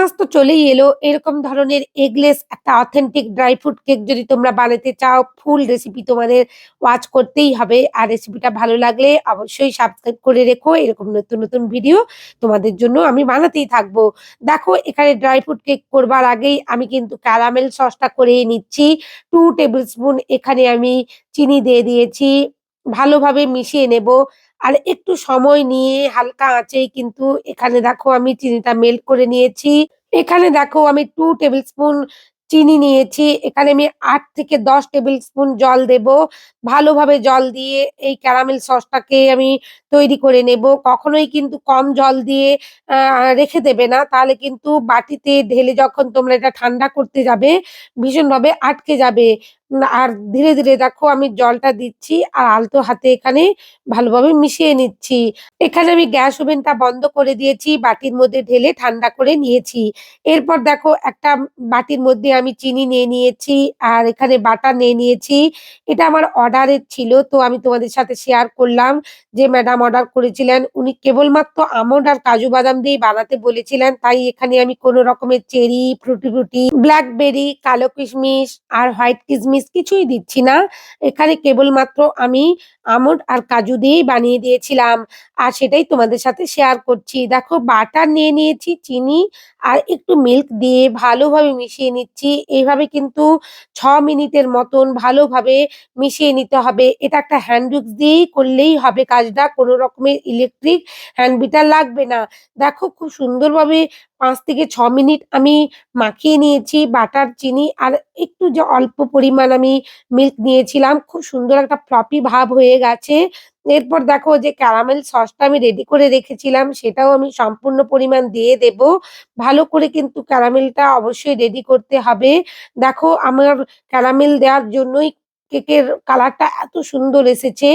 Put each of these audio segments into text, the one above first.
Christmas তো চলেই এলো। এরকম ধরনের এগলেস একটা অথেন্টিক ড্রাই ফ্রুট কেক যদি তোমরা বানাতে চাও ফুল রেসিপি তোমাদের ওয়াচ করতেই হবে। আর রেসিপিটা ভালো লাগলে অবশ্যই সাবস্ক্রাইব করে রেখো। এরকম নতুন নতুন ভিডিও তোমাদের জন্য আমি বানাতেই থাকব। দেখো, এখানে ড্রাই ফ্রুট কেক করবার আগেই আমি কিন্তু ক্যারামেল সসটা করে নিচ্ছি। টু টেবিল স্পুন এখানে আমি চিনি দিয়ে দিয়েছি। ভালোভাবে মিশিয়ে নেব। আর একটু সময় নিয়ে হালকা আঁচেই কিন্তু এখানে দেখো আমি চিনিটা মেল্ট করে নিয়েছি। এখানে দেখো আমি টু টেবিল স্পুন চিনি নিয়েছি। এখানে আমি আট থেকে দশ টেবিল স্পুন জল দেব। ভালোভাবে জল দিয়ে এই ক্যারামেল সসটাকে আমি তৈরি করে নেব। কখনোই কিন্তু কম জল দিয়ে রেখে দেবে না। তাহলে কিন্তু বাটিতে ঢেলে যখন তোমরা এটা ঠান্ডা করতে যাবে, ভীষণভাবে আটকে যাবে। আর ধীরে ধীরে দেখো আমি জলটা দিচ্ছি আর আলতো হাতে এখানে ভালোভাবে মিশিয়ে নিচ্ছি। এখানে আমি গ্যাস ওভেনটা বন্ধ করে দিয়েছি, বাটির মধ্যে ঢেলে ঠান্ডা করে নিয়েছি। এরপর দেখো একটা বাটির মধ্যে আমি চিনি নিয়ে নিয়েছি আর এখানে বাটার নিয়ে নিয়েছি। এটা আমার অর্ডারের ছিল, তো আমি তোমাদের সাথে শেয়ার করলাম যে ম্যাডাম অর্ডার করেছিলেন। উনি কেবলমাত্র আমন্ড আর কাজু বাদাম দিয়ে বানাতে বলেছিলেন, তাই এখানে আমি কোনো রকমের চেরি, ফ্রুটি ফ্রুটি, ব্ল্যাকবেরি, কালো কিশমিশ আর হোয়াইট কিশমিশ কিছুই দিচ্ছি না। এখানে কেবলমাত্র আমি আমন্ড আর কাজু দিয়েই বানিয়ে দিয়েছিলাম। আর সেটাই তোমাদের সাথে শেয়ার করছি। দেখো, বাটার নিয়ে নিয়েছি, চিনি আর একটু মিল্ক দিয়ে ভালোভাবে মিশিয়ে নিচ্ছি। এইভাবে কিন্তু ছ মিনিটের মতন ভালোভাবে মিশিয়ে নিতে হবে। এটা একটা হ্যান্ড উইক্স দিয়েই করলেই হবে কাজটা। কোনো রকমের ইলেকট্রিক হ্যান্ড বিটার লাগবে না। দেখো খুব সুন্দরভাবে পাঁচ থেকে ছ মিনিট আমি মাখিয়ে নিয়েছি বাটার, চিনি আর একটু যে অল্প পরিমাণ আমি মিল্ক নিয়েছিলাম। খুব সুন্দর একটা ফ্লপি ভাব হয়ে গেছে। এরপর দেখো যে ক্যারামেল সসটা আমি রেডি করে রেখেছিলাম, সেটাও আমি সম্পূর্ণ পরিমাণ দিয়ে দেব। ভালো করে কিন্তু ক্যারামেলটা অবশ্যই রেডি করতে হবে। দেখো আমার ক্যারামেল দেওয়ার জন্যই কেকের কালারটা এত সুন্দর এসেছে।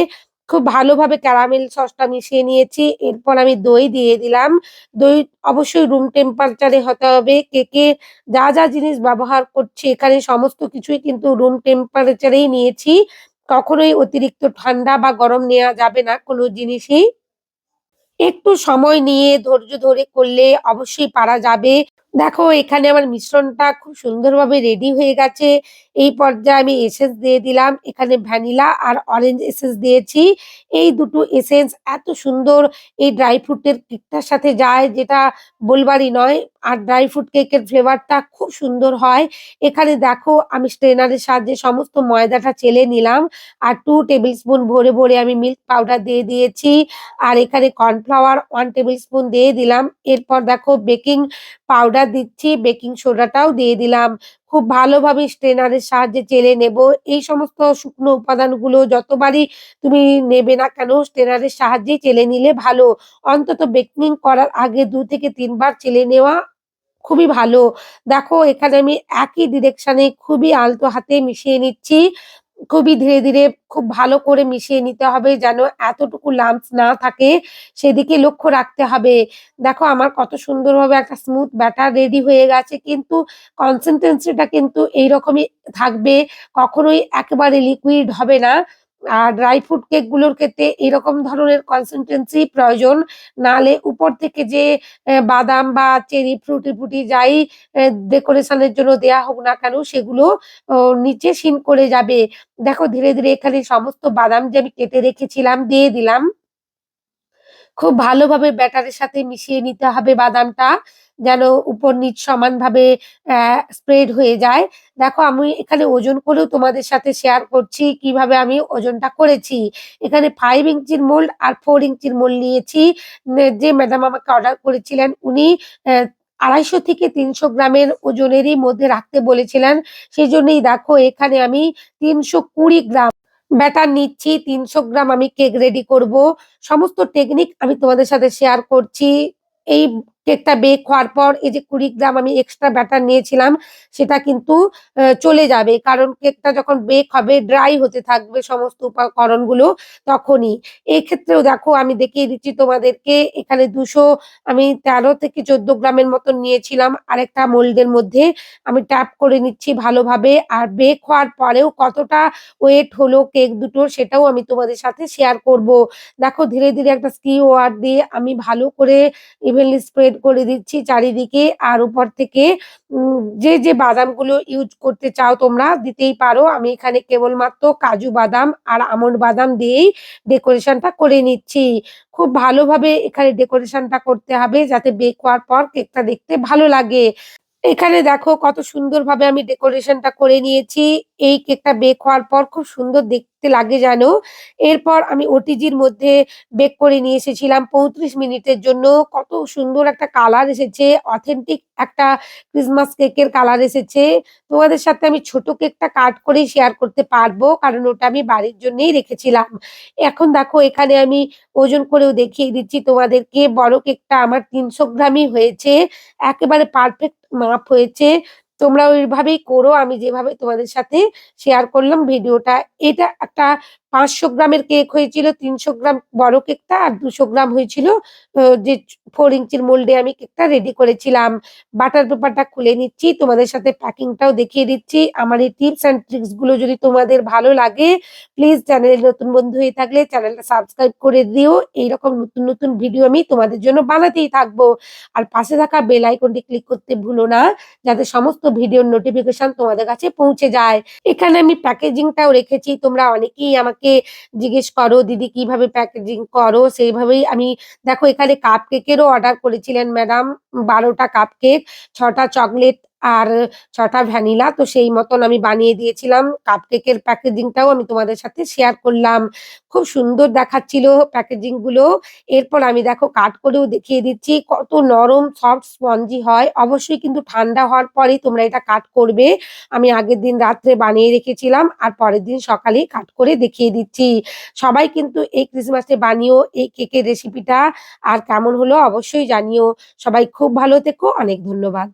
খুব ভালোভাবে ক্যারামেল সসটা মিশিয়ে নিয়েছি। এরপর আমি দই দিয়ে দিলাম। দই অবশ্যই রুম টেম্পারেচারে হতে হবে। কেকে যা যা জিনিস ব্যবহার করছি, এখানে সমস্ত কিছুই কিন্তু রুম টেম্পারেচারেই নিয়েছি। কখনোই অতিরিক্ত ঠান্ডা বা গরম নেওয়া যাবে না কোনো জিনিসই। একটু সময় নিয়ে ধৈর্য ধরে করলে অবশ্যই পারা যাবে। দেখো, এখানে আমার মিশ্রণটা খুব সুন্দরভাবে রেডি হয়ে গেছে। এই পর্যায়ে আমি এসেন্স দিয়ে দিলাম। এখানে ভ্যানিলা আর অরেঞ্জ এসেন্স দিয়েছি। এই দুটো এসেন্স এত সুন্দর এই ড্রাই ফ্রুটের কেকটার সাথে যায়, যেটা বলবারই নয়। আর ড্রাই ফ্রুট কেকের ফ্লেভারটা খুব সুন্দর হয়। এখানে দেখো আমি স্ট্রেনারের সাহায্যে সমস্ত ময়দাটা চেলে নিলাম। আর টু টেবিল স্পুন ভরে ভরে আমি মিল্ক পাউডার দিয়ে দিয়েছি। আর এখানে কর্নফ্লাওয়ার ওয়ান টেবিল স্পুন দিয়ে দিলাম। এরপর দেখো বেকিং পাউডার দিচ্ছি বেকিং সোডাটাও দিয়ে দিলাম। খুব ভালোভাবে স্ট্রেনারের সাহায্যে চেলে নেব। এই সমস্ত শুকনো উপাদানগুলো যতবারই তুমি নেবে না কেন স্ট্রেনারের সাহায্যেই চেলে নিলে ভালো। অন্তত বেকিং করার আগে দু থেকে তিনবার চেলে নেওয়া খুবই ভালো। দেখো, এখানে আমি একই ডিরেকশনে খুবই আলতো হাতে মিশিয়ে নিচ্ছি। খুবই ধীরে ধীরে খুব ভালো করে মিশিয়ে নিতে হবে যেন এতটুকু লাম্পস না থাকে। সেদিকে লক্ষ্য রাখতে হবে। দেখো, আমার কত সুন্দরভাবে একটা স্মুথ ব্যাটার রেডি হয়ে গেছে, কিন্তু কনসিস্টেন্সিটা কিন্তু এইরকমই থাকবে। কখনোই একেবারে লিকুইড হবে না। আর ড্রাই ফ্রুট কেকগুলোর ক্ষেত্রে এরকম ধরনের কনসিস্টেন্সি প্রয়োজন। নালে উপর থেকে যে বাদাম বা চেরি ফ্রুটি ফ্রুটি যাই ডেকোরেশনের জন্য দেয়া হোক না কেন, সেগুলো নিচে সিন করে যাবে। দেখো ধীরে ধীরে এখানে সমস্ত বাদাম যে আমি কেটে রেখেছিলাম, দিয়ে দিলাম। খুব ভালোভাবে ব্যাটারের সাথে মিশিয়ে নিতে হবে বাদামটা, যেন উপর নিচ সমানভাবে স্প্রেড হয়ে যায়। দেখো, আমি এখানে ওজন করেও তোমাদের সাথে শেয়ার করছি, কীভাবে আমি ওজনটা করেছি। এখানে ফাইভ ইঞ্চির মোল্ড আর ফোর ইঞ্চির মোল্ড নিয়েছি। যে ম্যাডাম আমাকে অর্ডার করেছিলেন, উনি আড়াইশো থেকে তিনশো গ্রামের ওজনেরই মধ্যে রাখতে বলেছিলেন। সেই জন্যই দেখো, এখানে আমি তিনশো কুড়ি গ্রাম ব্যাটার নিচ্ছি, তিনশো গ্রাম আমি কেক রেডি করব। সমস্ত টেকনিক আমি তোমাদের সাথে শেয়ার করছি। এই কেকটা বেক হওয়ার পর এই যে কুড়ি গ্রাম আমি এক্সট্রা ব্যাটার নিয়েছিলাম, সেটা কিন্তু চলে যাবে। কারণ কেকটা যখন বেক হবে ড্রাই হতে থাকবে সমস্ত উপকরণগুলো তখনই। এই ক্ষেত্রেও দেখো, আমি দেখিয়ে দিচ্ছি তোমাদেরকে, এখানে দুশো, আমি তেরো থেকে চোদ্দ গ্রামের মতন নিয়েছিলাম। আরেকটা মোল্ডের মধ্যে আমি ট্যাপ করে নিচ্ছি ভালোভাবে। আর বেক হওয়ার পরেও কতটা ওয়েট হলো কেক দুটোর, সেটাও আমি তোমাদের সাথে শেয়ার করব। দেখো, ধীরে ধীরে একটা স্কি ওয়ার দিয়ে আমি ভালো করে ইভেনলি স্প্রেড স্প্রেড করে দিচ্ছি চারিদিকে আর উপর থেকে যে, যে বাদামগুলো ইউজ করতে চাও তোমরা দিতেই পারো। আমি এখানে কেবলমাত্র কাজু বাদাম আর আমন্ড বাদাম দিয়েই ডেকোরেশনটা করে নিচ্ছি। খুব ভালোভাবে এখানে ডেকোরেশনটা করতে হবে যাতে বেক হওয়ার পর কেকটা দেখতে ভালো লাগে। এখানে দেখো কত সুন্দরভাবে আমি ডেকোরেশনটা করে নিয়েছি। এই কেকটা বেক হওয়ার পর খুব সুন্দর দেখতে লাগে যেন। এরপর আমি ওটিজির মধ্যে বেক করে নিয়ে এসেছিলাম ৩৫ মিনিটের জন্য। কত সুন্দর একটা কালার এসেছে। অথেন্টিক একটা ক্রিসমাস কেকের কালার এসেছে। তোমাদের সাথে আমি ছোট কেকটা কাট করেই শেয়ার করতে পারব। কারণ ওটা আমি বাড়ির জন্যেই রেখেছিলাম। এখন দেখো, এখানে আমি ওজন করেও দেখিয়ে দিচ্ছি তোমাদেরকে। বড় কেকটা আমার ৩০০ গ্রামই হয়েছে। একেবারে পারফেক্ট মাপ হয়েছে। তোমরা ওইভাবেই করো আমি যেভাবে তোমাদের সাথে শেয়ার করলাম ভিডিওটা। এটা একটা ৫০০ গ্রামের কেক হয়েছিল। ৩০০ গ্রাম বড় কেকটা আর দুশো গ্রাম হয়েছিল যে ফোর ইঞ্চির মোল্ডে আমি কেকটা রেডি করেছিলাম। বাটার পেপারটা খুলে নিচ্ছি। তোমাদের সাথে প্যাকিংটাও দেখিয়ে দিচ্ছি। আমার এই টিপস অ্যান্ড ট্রিকসগুলো যদি তোমাদের ভালো লাগে প্লিজ চ্যানেলে নতুন বন্ধু হয়ে থাকলে চ্যানেলটা সাবস্ক্রাইব করে দিও। এইরকম নতুন, নতুন ভিডিও আমি তোমাদের জন্য বানাতেই থাকব। আর পাশে থাকা বেল আইকনটি ক্লিক করতে ভুলো না যাতে সমস্ত ভিডিওর নোটিফিকেশন তোমাদের কাছে পৌঁছে যায়। এখানে আমি প্যাকেজিংটাও রেখেছি। তোমরা অনেকেই আমাকে জিজ্ঞেস করো, "দিদি কীভাবে প্যাকেজিং করো?" সেইভাবেই আমি দেখো এখানে কাপ কেকেরও অর্ডার করেছিলেন ম্যাডাম ১২ টা কাপ কেক, ছটা চকলেট আর ছটা ভ্যানিলা। তো সেই মতন আমি বানিয়ে দিয়েছিলাম। কাপ কেকের প্যাকেজিংটাও আমি তোমাদের সাথে শেয়ার করলাম। খুব সুন্দর দেখাচ্ছিল প্যাকেজিংগুলো এরপর আমি দেখো কাট করেও দেখিয়ে দিচ্ছি, কত নরম সফট স্পঞ্জি হয়। অবশ্যই কিন্তু ঠান্ডা হওয়ার পরেই তোমরা এটা কাট করবে। আমি আগের দিন রাত্রে বানিয়ে রেখেছিলাম আর পরের দিন সকালেই কাট করে দেখিয়ে দিচ্ছি। সবাই কিন্তু এই ক্রিসমাসে বানিও এই কেকের রেসিপিটা। আর কেমন হলো অবশ্যই জানিও। সবাই খুব ভালো থেকো। অনেক ধন্যবাদ।